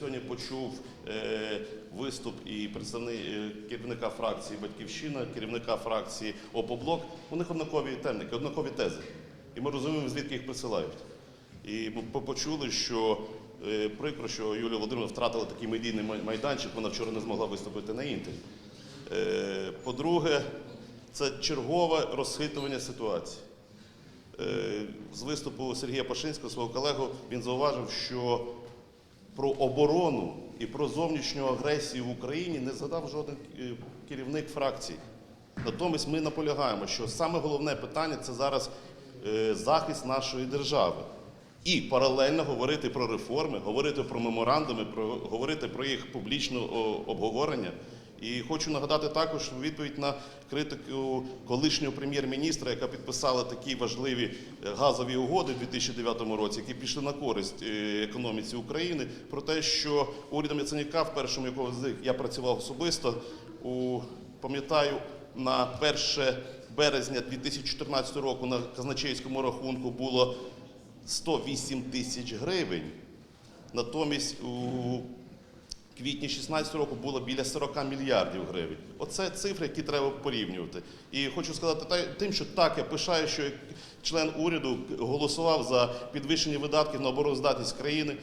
Сьогодні почув е, виступ і представник е, керівника фракції Батьківщина, керівника фракції ОПОБЛОК. У них однакові темники, однакові тези. І ми розуміємо, звідки їх присилають. І ми почули, що е, прикро, що Юлія Володимирівна втратила такий медійний майданчик, вона вчора не змогла виступити на інтері. Е, По-друге, це чергове розхитування ситуації. З виступу Сергія Пашинського, свого колегу, він зауважив, що про оборону і про зовнішню агресію в Україні не згадав жоден е, керівник фракції. Натомість ми наполягаємо, що саме головне питання це зараз е, захист нашої держави. І паралельно говорити про реформи, говорити про меморандуми, про, говорити про їх публічне обговорення. І хочу нагадати також відповідь на критику колишнього прем'єр-міністра, яка підписала такі важливі е, газові угоди в 2009 році, які пішли на користь е, економіці України, про те, що урядом Яценюка, в першому якого з них я працював особисто, пам'ятаю, на 1 березня 2014 року на казначейському рахунку було 108 тисяч гривень. Натомість у квітні 2016 року було біля 40 мільярдів гривень. Оце цифри, які треба порівнювати. І хочу сказати тим, що так, я пишаю, що член уряду голосував за підвищення видатків на обороноздатність країни,